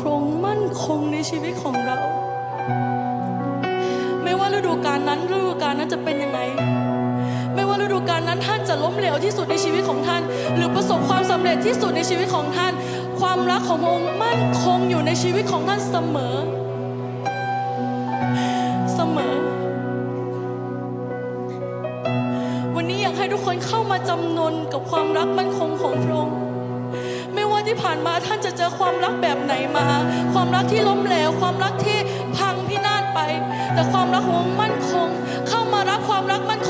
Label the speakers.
Speaker 1: พระองค์มั่นคงในชีวิตของเรา ไม่ว่าฤดูกาลนั้นฤดูกาลนั้นจะเป็นยังไง ไม่ว่าฤดูกาลนั้นท่านจะล้มเหลวที่สุดในชีวิตของท่าน หรือประสบความสำเร็จที่สุดในชีวิตของท่าน ความรักของพระองค์มั่นคงอยู่ในชีวิตของท่านเสมอ เสมอ วันนี้อยากให้ทุกคนเข้ามาจำนนกับความรักมั่นคงของพระองค์ ว่าที่ผ่านมาท่านจะเจอความรักแบบไหนมา ความรักที่ล้มเหลว ความรักที่พังพินาศไป แต่ความรักของมั่นคง เข้ามารับความรักมั่นคง